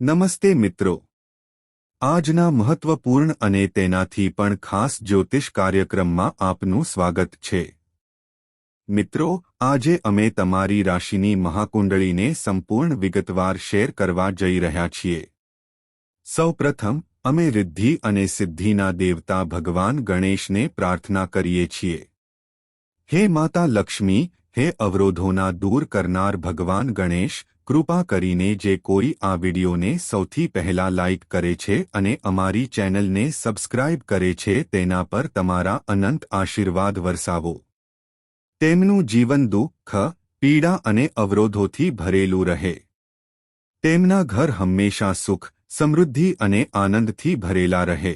નમસ્તે મિત્રો. આજના મહત્વપૂર્ણ અને તેનાથી પણ ખાસ જ્યોતિષ કાર્યક્રમમાં આપનું સ્વાગત છે. મિત્રો, આજે અમે તમારી રાશિની મહાકુંડળીને સંપૂર્ણ વિગતવાર શેર કરવા જઈ રહ્યા છીએ. સૌપ્રથમ, અમે રિદ્ધિ અને સિદ્ધિના દેવતા ભગવાન ગણેશને પ્રાર્થના કરીએ છીએ. હે માતા લક્ષ્મી, હે અવરોધોના દૂર કરનાર ભગવાન ગણેશ કૃપા કરીને જે કોઈ આ વિડિયોને સૌથી પહેલા લાઇક કરે છે અને અમારી ચેનલને સબસ્ક્રાઇબ કરે છે તેના પર તમારા અનંત આશીર્વાદ વરસાવો. તેમનું જીવન દુઃખ, પીડા અને અવરોધોથી ભરેલું રહે. તેમના ઘર હંમેશા સુખ, સમૃદ્ધિ અને આનંદથી ભરેલા રહે.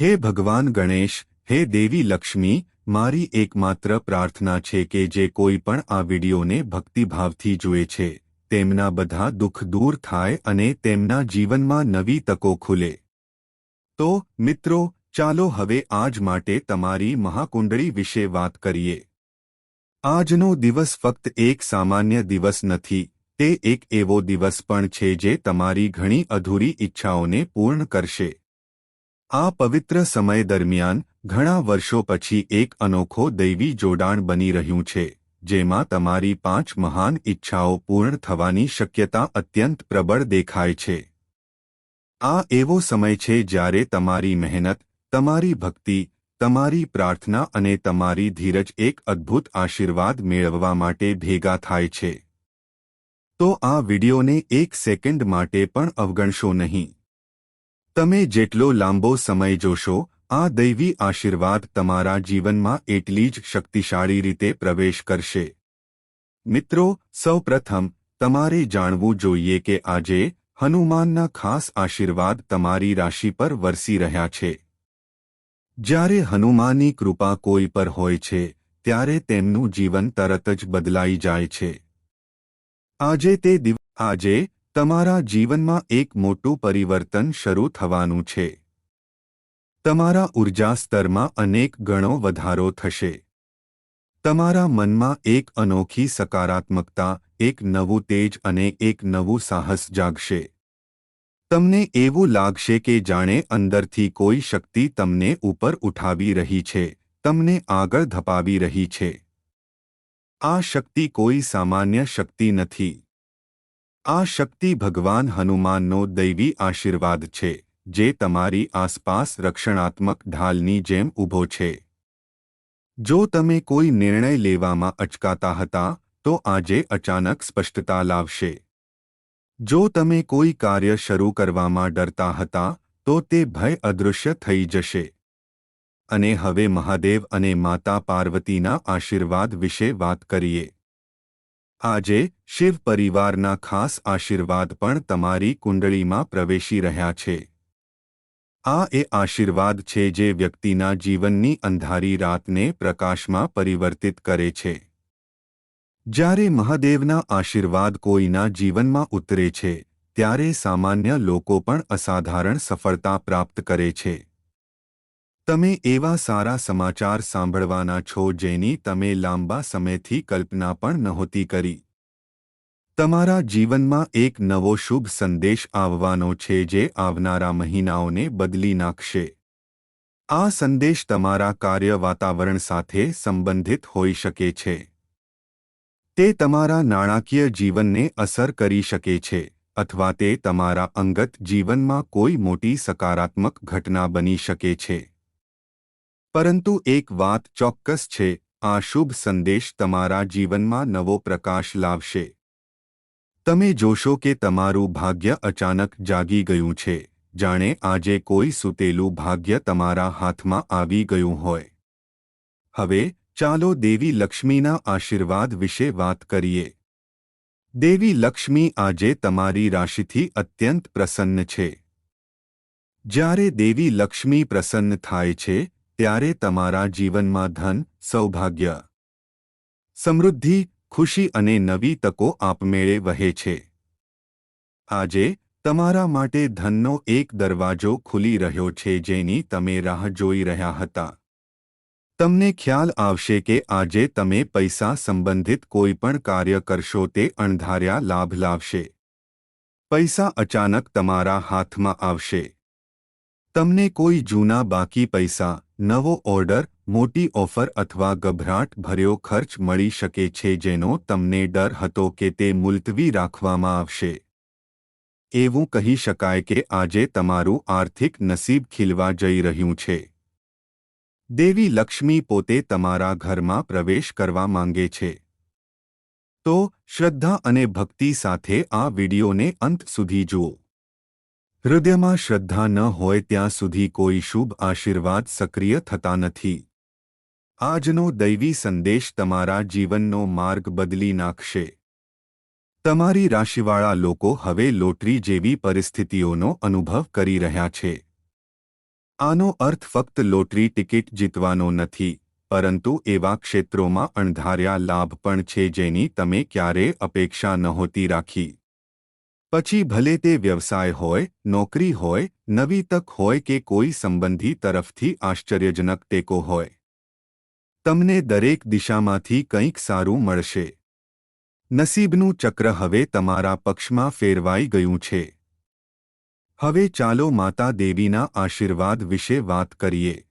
હે ભગવાન ગણેશ, હે દેવી લક્ષ્મી, મારી એકમાત્ર પ્રાર્થના છે કે જે કોઈ પણ આ વિડિયોને ભક્તિભાવથી જુએ છે. તેમના બધા દુઃખ દૂર થાય અને તેમના જીવનમાં નવી તકો ખુલે. તો, મિત્રો, ચાલો હવે આજ માટે તમારી મહાકુંડળી વિશે વાત કરીએ. આજનો દિવસ ફક્ત એક સામાન્ય દિવસ નથી, તે એક એવો દિવસ પણ છે જે તમારી ઘણી અધૂરી ઈચ્છાઓને પૂર્ણ કરશે. આ પવિત્ર સમય દરમિયાન ઘણા વર્ષો પછી એક અનોખો દૈવી જોડાણ બની રહ્યું છે. જેમાં તમારી પાંચ મહાન ઈચ્છાઓ પૂર્ણ થવાની શક્યતા અત્યંત પ્રબળ દેખાય છે. આ એવો સમય છે જ્યારે તમારી મહેનત, તમારી ભક્તિ, તમારી પ્રાર્થના અને તમારી ધીરજ એક અદ્ભુત આશીર્વાદ મેળવવા માટે ભેગા થાય છે. તો આ વિડિયોને એક સેકન્ડ માટે પણ અવગણશો નહીં. તમે જેટલો લાંબો સમય જોશો આ દૈવી આશીર્વાદ તમારા જીવનમાં એટલી જ શક્તિશાળી રીતે પ્રવેશ કરશે. મિત્રો, સૌપ્રથમ, તમારે જાણવું જોઈએ કે આજે હનુમાનના ખાસ આશીર્વાદ તમારી રાશિ પર વરસી રહ્યા છે. જ્યારે હનુમાનની કૃપા કોઈ પર હોય છે, ત્યારે તેમનું જીવન તરત જ બદલાઈ જાય છે. આજે તે દિવ, આજે તમારા જીવનમાં એક મોટું પરિવર્તન શરૂ થવાનું છે. તમારા ઊર્જા સ્તરમાં અનેક ગણો વધારો થશે. તમારા મનમાં એક અનોખી સકારાત્મકતા, એક નવું તેજ અને એક નવું સાહસ જાગશે. તમને એવું લાગશે કે જાણે અંદરથી કોઈ શક્તિ તમને ઉપર ઉઠાવી રહી છે, તમને આગળ ધપાવી રહી છે. આ શક્તિ કોઈ સામાન્ય શક્તિ નથી. આ શક્તિ ભગવાન હનુમાનનો દૈવી આશીર્વાદ છે. જે તમારી આસપાસ રક્ષણાત્મક ઢાલની જેમ ઊભો છે. જો તમે કોઈ નિર્ણય લેવામાં અચકાતા હતા, તો આજે અચાનક સ્પષ્ટતા લાવશે. જો તમે કોઈ કાર્ય શરૂ કરવામાં ડરતા હતા, તો તે ભય અદૃશ્ય થઈ જશે. અને હવે મહાદેવ અને માતા પાર્વતીના આશીર્વાદ વિશે વાત કરીએ. આજે શિવ પરિવારના ખાસ આશીર્વાદ પણ તમારી કુંડળીમાં પ્રવેશી રહ્યા છે. આ એ આશીર્વાદ છે જે વ્યક્તિના જીવનની અંધારી રાતને પ્રકાશમાં પરિવર્તિત કરે છે. જ્યારે મહાદેવના આશીર્વાદ કોઈના જીવનમાં ઉતરે છે, ત્યારે સામાન્ય લોકો પણ અસાધારણ સફળતા પ્રાપ્ત કરે છે. તમે એવા સારા સમાચાર સાંભળવાના છો જેની તમે લાંબા સમયથી કલ્પના પણ નહોતી કરી. તમારા જીવનમાં એક નવો શુભ સંદેશ આવવાનો છે જે આવનારા મહિનાઓને બદલી નાખશે. આ સંદેશ તમારા કાર્ય વાતાવરણ સાથે સંબંધિત હોઈ શકે છે. તે તમારા નાણાકીય જીવનને અસર કરી શકે છે, અથવા તે તમારા અંગત જીવનમાં કોઈ મોટી સકારાત્મક ઘટના બની શકે છે. પરંતુ એક વાત ચોક્કસ છે, આ શુભ સંદેશ તમારા જીવનમાં નવો પ્રકાશ લાવશે. તમે જોશો કે તમારું ભાગ્ય અચાનક જાગી ગયું છે. જાણે આજે કોઈ સૂતેલું ભાગ્ય તમારા હાથમાં આવી ગયું હોય. હવે, ચાલો દેવી લક્ષ્મીના આશીર્વાદ વિશે વાત કરીએ. દેવી લક્ષ્મી આજે તમારી રાશિથી અત્યંત પ્રસન્ન છે. જ્યારે દેવી લક્ષ્મી પ્રસન્ન થાય છે, ત્યારે તમારા જીવનમાં ધન, સૌભાગ્ય, સમૃદ્ધિ ખુશી અને નવી તકો આપમેળે વહે છે. આજે, તમારા માટે ધનનો એક દરવાજો ખુલી રહ્યો છે જેની તમે રાહ જોઈ રહ્યા હતા. તમને ખ્યાલ આવશે કે આજે તમે પૈસા સંબંધિત કોઈપણ કાર્ય કરશો તે અણધાર્યા લાભ લાવશે. પૈસા અચાનક તમારા હાથમાં આવશે. તમને કોઈ જૂના બાકી પૈસા, નવો ઓર્ડર મોટી ઓફર અથવા ગભરાટ ભર્યો ખર્ચ મળી શકે છે જેનો તમને ડર હતો કે તે મુલતવી રાખવામાં આવશે. એવું કહી શકાય કે આજે તમારું આર્થિક નસીબ ખીલવા જઈ રહ્યું છે. દેવી લક્ષ્મી પોતે તમારા ઘરમાં પ્રવેશ કરવા માંગે છે. તો, શ્રદ્ધા અને ભક્તિ સાથે આ વિડિયોને અંત સુધી જુઓ. હૃદયમાં શ્રદ્ધા ન હોય ત્યાં સુધી કોઈ શુભ આશીર્વાદ સક્રિય થતા નથી. આજનો દૈવી સંદેશ તમારા જીવનનો માર્ગ બદલી નાખશે. તમારી રાશિવાળા લોકો હવે લોટરી જેવી પરિસ્થિતિઓનો અનુભવ કરી રહ્યા છે. આનો અર્થ ફક્ત લોટરી ટિકિટ જીતવાનો નથી, પરંતુ એવા ક્ષેત્રોમાં અણધાર્યા લાભ પણ છે જેની તમે ક્યારે અપેક્ષા નહોતી રાખી. પછી ભલે તે વ્યવસાય હોય, નોકરી હોય, નવી તક હોય કે કોઈ સંબંધી તરફથી આશ્ચર્યજનક ટેકો હોય તમને દરેક દિશામાંથી કંઈક સારું મળશે. નસીબનું ચક્ર હવે તમારા પક્ષમાં ફેરવાઈ ગયું છે. હવે ચાલો માતા દેવીના આશીર્વાદ વિશે વાત કરીએ.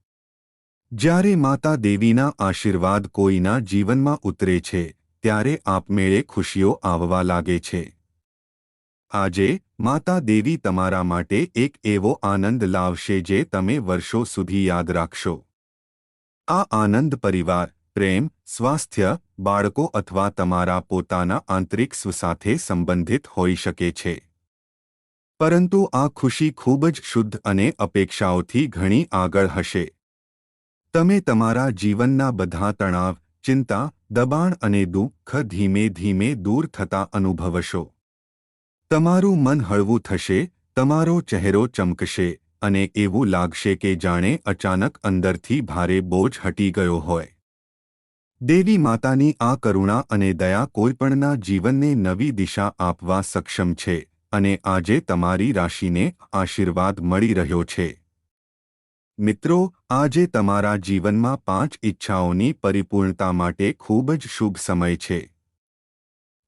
જ્યારે માતા દેવીના આશીર્વાદ કોઈના જીવનમાં ઉતરે છે, ત્યારે આપમેળે ખુશીઓ આવવા લાગે છે. આજે, માતા દેવી તમારા માટે એક એવો આનંદ લાવશે જે તમે વર્ષો સુધી યાદ રાખશો. આ આનંદ પરિવાર, પ્રેમ, સ્વાસ્થ્ય, બાળકો અથવા તમારા પોતાના આંતરિક સ્વ સાથે સંબંધિત હોઈ શકે છે. પરંતુ આ ખુશી ખૂબ જ શુદ્ધ અને અપેક્ષાઓથી ઘણી આગળ હશે. તમે તમારા જીવનના બધા તણાવ, ચિંતા, દબાણ અને દુઃખ ધીમે ધીમે દૂર થતા અનુભવશો. તમારું મન હળવું થશે, તમારો ચહેરો ચમકશે. અને એવું લાગશે કે જાણે અચાનક અંદરથી ભારે બોજ હટી ગયો હોય. દેવી માતાની આ કરુણા અને દયા કોઈપણના જીવનને નવી દિશા આપવા સક્ષમ છે અને આજે તમારી રાશિને આશીર્વાદ મળી રહ્યો છે. મિત્રો, આજે તમારા જીવનમાં પાંચ ઈચ્છાઓની પરિપૂર્ણતા માટે ખૂબ જ શુભ સમય છે.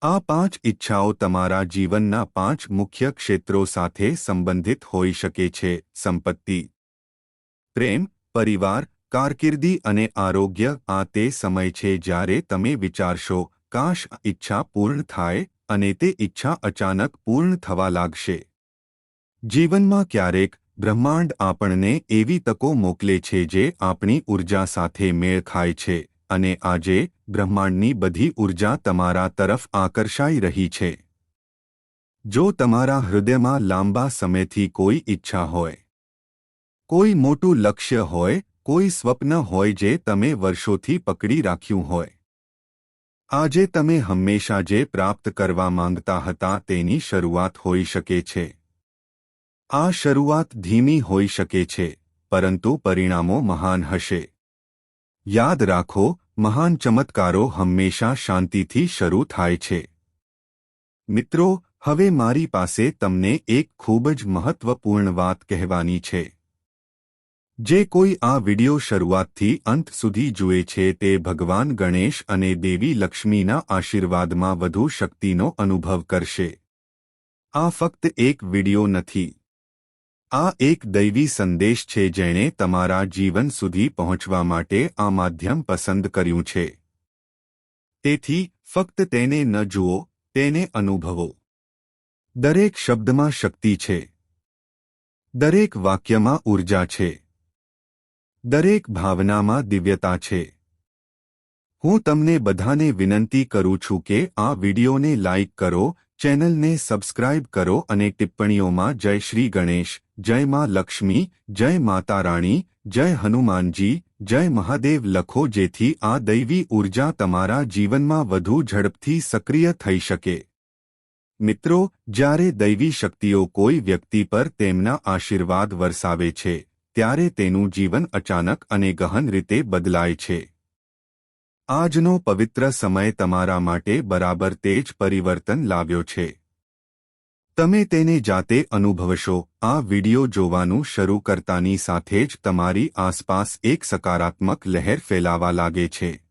આ પાંચ ઈચ્છાઓ તમારા જીવનના પાંચ મુખ્ય ક્ષેત્રો સાથે સંબંધિત હોઈ શકે છે. સંપત્તિ, પ્રેમ, પરિવાર, કારકિર્દી અને આરોગ્ય આ તે સમય છે જ્યારે તમે વિચારશો, કાશ ઈચ્છા પૂર્ણ થાય અને તે ઈચ્છા અચાનક પૂર્ણ થવા લાગશે. જીવનમાં ક્યારેક બ્રહ્માંડ આપણને એવી તકો મોકલે છે જે આપણી ઊર્જા સાથે મેળ ખાય છે અને આજે બ્રહ્માંડની બધી ઊર્જા તમારા તરફ આકર્ષાઈ રહી છે. જો તમારા હૃદયમાં લાંબા સમયથી કોઈ ઈચ્છા હોય, કોઈ મોટું લક્ષ્ય હોય, કોઈ સ્વપ્ન હોય જે તમે વર્ષોથી પકડી રાખ્યું હોય, આજે તમે હંમેશા જે પ્રાપ્ત કરવા માંગતા હતા તેની શરૂઆત હોઈ શકે છે. આ શરૂઆત ધીમી હોઈ શકે છે, પરંતુ પરિણામો મહાન હશે. યાદ રાખો મહાન ચમત્કારો હંમેશા શાંતિથી શરૂ થાય છે. મિત્રો, હવે મારી પાસે તમને એક ખૂબ જ મહત્વપૂર્ણ વાત કહેવાની છે. જે કોઈ આ વિડિયો શરૂઆતથી અંત સુધી જુએ છે તે ભગવાન ગણેશ અને દેવી લક્ષ્મીના આશીર્વાદમાં વધુ શક્તિનો અનુભવ કરશે. આ ફક્ત એક વિડિયો નથી. આ એક દૈવી સંદેશ છે જેણે તમારા જીવન સુધી પહોંચવા માટે આ માધ્યમ પસંદ કર્યું છે. તેથી, ફક્ત તેને ન જુઓ, તેને અનુભવો. દરેક શબ્દમાં શક્તિ છે. દરેક વાક્યમાં ઊર્જા છે. દરેક ભાવનામાં દિવ્યતા છે. હું તમને બધાને વિનંતી કરું છું કે આ વિડિયોને લાઇક કરો ચેનલને સબસ્ક્રાઇબ કરો અને ટિપ્પણીઓમાં જય શ્રી ગણેશ, જય માં લક્ષ્મી, જય માતા રાણી, જય હનુમાનજી, જય મહાદેવ લખો જેથી આ દૈવી ઊર્જા તમારા જીવનમાં વધુ ઝડપથી સક્રિય થઈ શકે. મિત્રો, જ્યારે દૈવી શક્તિઓ કોઈ વ્યક્તિ પર તેમના આશીર્વાદ વરસાવે છે, ત્યારે તેનું જીવન અચાનક અને ગહન રીતે બદલાય છે. આજનો પવિત્ર સમય તમારા માટે બરાબર તે જ પરિવર્તન લાવ્યો છે. તમે તેને જાતે અનુભવશો. આ વિડિયો જોવાનું શરૂ કરતાની સાથે જ તમારી આસપાસ એક સકારાત્મક લહેર ફેલાવા લાગે છે.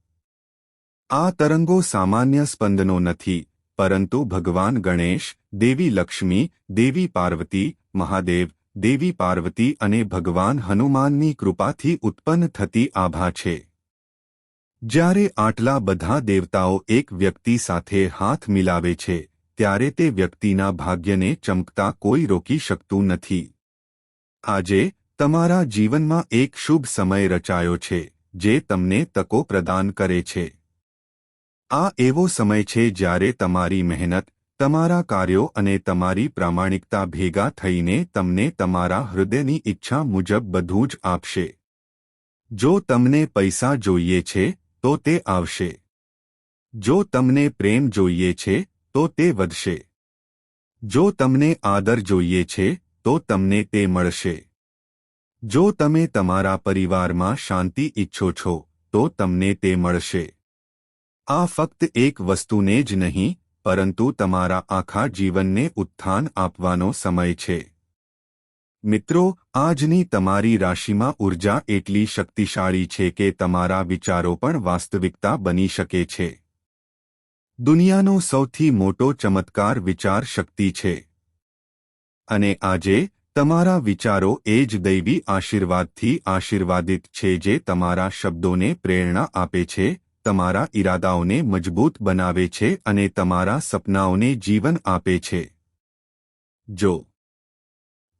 આ તરંગો સામાન્ય સ્પંદનો નથી, પરંતુ ભગવાન ગણેશ, દેવી લક્ષ્મી, દેવી પાર્વતી, મહાદેવ, દેવી પાર્વતી અને ભગવાન હનુમાનની કૃપાથી ઉત્પન્ન થતી આભા છે. જ્યારે આટલા બધા દેવતાઓ એક વ્યક્તિ સાથે હાથ મિલાવે છે, ત્યારે તે વ્યક્તિના ભાગ્યને ચમકતા કોઈ રોકી શકતું નથી. આજે, તમારા જીવનમાં એક શુભ સમય રચાયો છે, જે તમને તકો પ્રદાન કરે છે. આ એવો સમય છે જ્યારે તમારી મહેનત, તમારા કાર્યો અને તમારી પ્રામાણિકતા ભેગા થઈને તમને તમારા હૃદયની ઈચ્છા મુજબ બધું જ આપશે. જો તમને પૈસા જોઈએ છે તો તે આવશે. જો તમને પ્રેમ જોઈએ છે, તો તે વધશે. જો તમને આદર જોઈએ છે, તો તમને તે મળશે. જો તમે તમારા પરિવારમાં શાંતિ ઈચ્છો છો, તો તમને તે મળશે. આ ફક્ત એક વસ્તુને જ નહીં, પરંતુ તમારા આખા જીવનને ઉત્થાન આપવાનો સમય છે. મિત્રો, આજની તમારી રાશિમાં ઊર્જા એટલી શક્તિશાળી છે કે તમારા વિચારો પણ વાસ્તવિકતા બની શકે છે. દુનિયાનો સૌથી મોટો ચમત્કાર વિચાર શક્તિ છે. અને આજે, તમારા વિચારો એ જ દૈવી આશીર્વાદથી આશીર્વાદિત છે જે તમારા શબ્દોને પ્રેરણા આપે છે, તમારા ઈરાદાઓને મજબૂત બનાવે છે અને તમારા સપનાઓને જીવન આપે છે. જો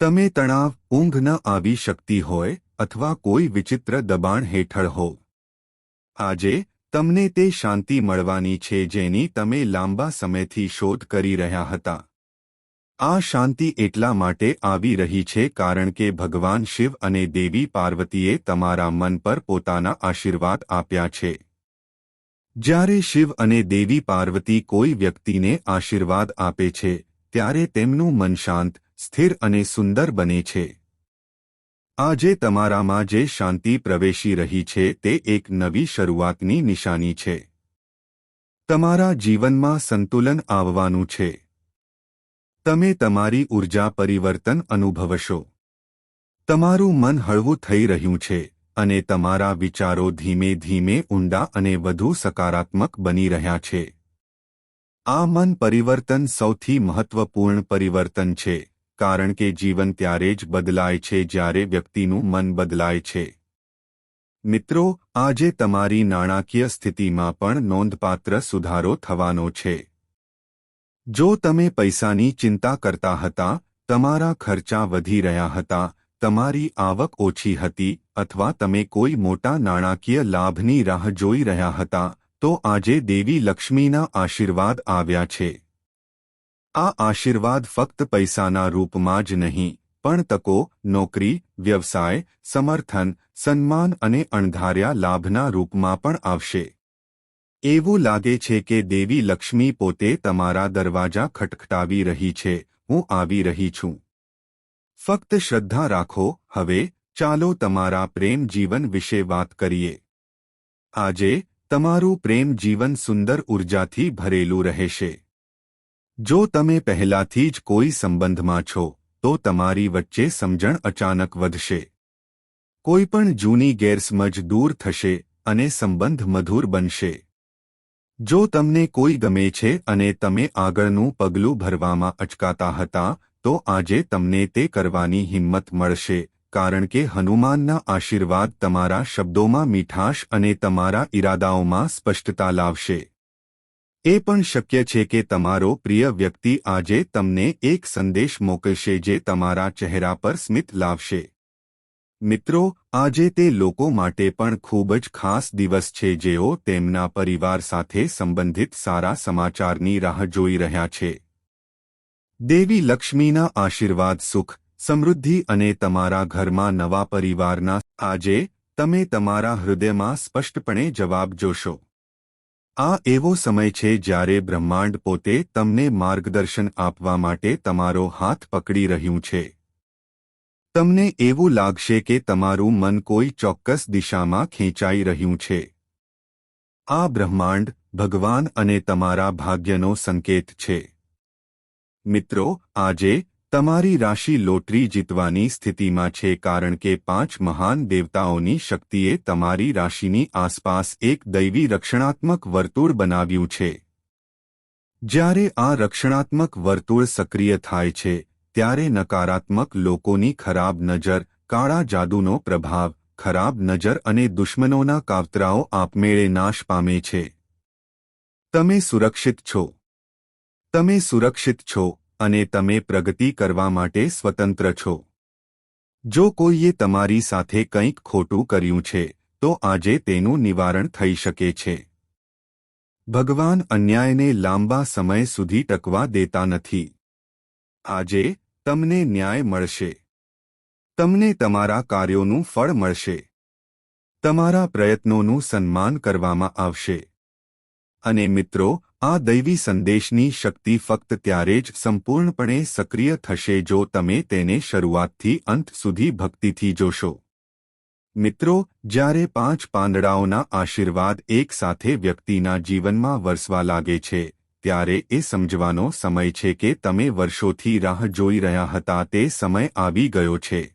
તમે તણાવ ઊંઘ ન આવી શકતી હોય અથવા કોઈ વિચિત્ર દબાણ હેઠળ હો આજે તમને તે શાંતિ મળવાની છે જેની તમે લાંબા સમયથી શોધ કરી રહ્યા હતા. આ શાંતિ એટલા માટે આવી રહી છે કારણ કે ભગવાન શિવ અને દેવી પાર્વતીએ તમારા મન પર પોતાના આશીર્વાદ આપ્યા છે. જ્યારે શિવ અને દેવી પાર્વતી કોઈ વ્યક્તિને આશીર્વાદ આપે છે, ત્યારે તેમનું મન શાંત સ્થિર અને સુંદર બને છે. આજે તમારામાં જે શાંતિ પ્રવેશી રહી છે તે એક નવી શરૂઆતની નિશાની છે. તમારા જીવનમાં સંતુલન આવવાનું છે. તમે તમારી ઊર્જા પરિવર્તન અનુભવશો. તમારું મન હળવું થઈ રહ્યું છે અને તમારા વિચારો ધીમે ધીમે ઊંડા અને વધુ સકારાત્મક બની રહ્યા છે. આ મન પરિવર્તન સૌથી મહત્વપૂર્ણ પરિવર્તન છે. કારણ કે જીવન ત્યારે જ બદલાય છે જ્યારે વ્યક્તિનું મન બદલાય છે. મિત્રો, આજે તમારી નાણાકીય સ્થિતિમાં પણ નોંધપાત્ર સુધારો થવાનો છે. જો તમે પૈસાની ચિંતા કરતા હતા, તમારા ખર્ચા વધી રહ્યા હતા, તમારી આવક ઓછી હતી, અથવા તમે કોઈ મોટા નાણાકીય લાભની રાહ જોઈ રહ્યા હતા, તો આજે દેવી લક્ષ્મીના આશીર્વાદ આવ્યા છે. આ આશીર્વાદ ફક્ત પૈસાના રૂપમાં જ નહીં, પણ તકો, નોકરી, વ્યવસાય, સમર્થન, સન્માન અને અણધાર્યા લાભના રૂપમાં પણ આવશે. એવું લાગે છે કે દેવી લક્ષ્મી પોતે તમારા દરવાજા ખટખટાવી રહી છે, હું આવી રહી છું. ફક્ત શ્રદ્ધા રાખો, હવે ચાલો તમારા પ્રેમ જીવન વિશે વાત કરીએ. આજે તમારું પ્રેમ જીવન સુંદર ઉર્જાથી ભરેલું રહેશે. જો તમે પહેલાથી જ કોઈ સંબંધમાં છો, તો તમારી વચ્ચે સમજણ અચાનક વધશે. કોઈપણ જૂની ગેરસમજ દૂર થશે અને સંબંધ મધુર બનશે. જો તમને કોઈ ગમે છે અને તમે આગળનું પગલું ભરવામાં અચકાતા હતા, તો આજે તમને તે કરવાની હિંમત મળશે, કારણ કે હનુમાનના આશીર્વાદ તમારા શબ્દોમાં મીઠાશ અને તમારા ઇરાદાઓમાં સ્પષ્ટતા લાવશે. એ પણ શક્ય છે કે તમારો પ્રિય વ્યક્તિ આજે તમને એક સંદેશ મોકલશે જે તમારા ચહેરા પર સ્મિત લાવશે. મિત્રો, આજે તે લોકો માટે પણ ખૂબ જ ખાસ દિવસ છે જેઓ તેમના પરિવાર સાથે સંબંધિત સારા સમાચારની રાહ જોઈ રહ્યા છે. દેવી લક્ષ્મીના આશીર્વાદ, સુખ, સમૃદ્ધિ અને તમારા ઘરમાં નવા પરિવારના આજે તમે તમારા હૃદયમાં સ્પષ્ટપણે જવાબ જોશો. આ એવો સમય છે જ્યારે બ્રહ્માંડ પોતે તમને માર્ગદર્શન આપવા માટે તમારો હાથ પકડી રહ્યું છે. તમને એવું લાગશે કે તમારું મન કોઈ ચોક્કસ દિશામાં ખેંચાઈ રહ્યું છે. આ બ્રહ્માંડ ભગવાન અને તમારા ભાગ્યનો સંકેત છે. મિત્રો, આજે તમારી રાશિ લોટરી જીતવાની સ્થિતિમાં છે કારણ કે પાંચ મહાન દેવતાઓની શક્તિએ તમારી રાશિની આસપાસ એક દૈવી રક્ષણાત્મક વર્તુળ બનાવ્યું છે. જ્યારે આ રક્ષણાત્મક વર્તુળ સક્રિય થાય છે, ત્યારે નકારાત્મક લોકોની ખરાબ નજર, કાળા જાદુનો પ્રભાવ, ખરાબ નજર અને દુશ્મનોના કાવતરાઓ આપમેળે નાશ પામે છે. તમે સુરક્ષિત છો. તમે સુરક્ષિત છો. અને તમે પ્રગતિ કરવા માટે સ્વતંત્ર છો. જો કોઈએ તમારી સાથે કંઈક ખોટું કર્યું છે, તો આજે તેનું નિવારણ થઈ શકે છે. ભગવાન અન્યાયને લાંબા સમય સુધી ટકવા દેતા નથી. આજે તમને ન્યાય મળશે. તમને તમારા કાર્યોનું ફળ મળશે. તમારા પ્રયત્નોનું સન્માન કરવામાં આવશે. અને મિત્રો આ દૈવી સંદેશની શક્તિ ફક્ત ત્યારે જ સંપૂર્ણપણે સક્રિય થશે જો તમે તેને શરૂઆતથી અંત સુધી ભક્તિથી જોશો. મિત્રો, જ્યારે પાંચ પાંદડાઓના આશીર્વાદ એકસાથે વ્યક્તિના જીવનમાં વરસવા લાગે છે, ત્યારે એ સમજવાનો સમય છે કે તમે વર્ષોથી રાહ જોઈ રહ્યા હતા તે સમય આવી ગયો છે.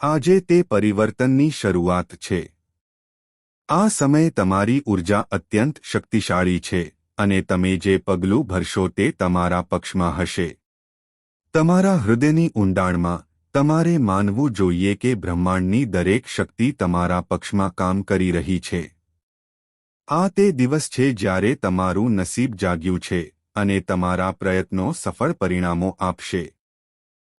આજે તે પરિવર્તનની શરૂઆત છે. આ સમય તમારી ઊર્જા અત્યંત શક્તિશાળી છે. અને તમે જે પગલું ભરશો તે તમારા પક્ષમાં હશે. તમારા હૃદયની ઊંડાણમાં તમારે માનવું જોઈએ કે બ્રહ્માંડની દરેક શક્તિ તમારા પક્ષમાં કામ કરી રહી છે. આ તે દિવસ છે જ્યારે તમારું નસીબ જાગ્યું છે અને તમારા પ્રયત્નો સફળ પરિણામો આપશે.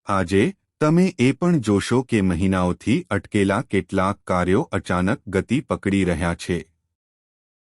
આજે, તમે એ પણ જોશો કે મહિનાઓથી અટકેલા કેટલાક કાર્યો અચાનક ગતિ પકડી રહ્યા છે.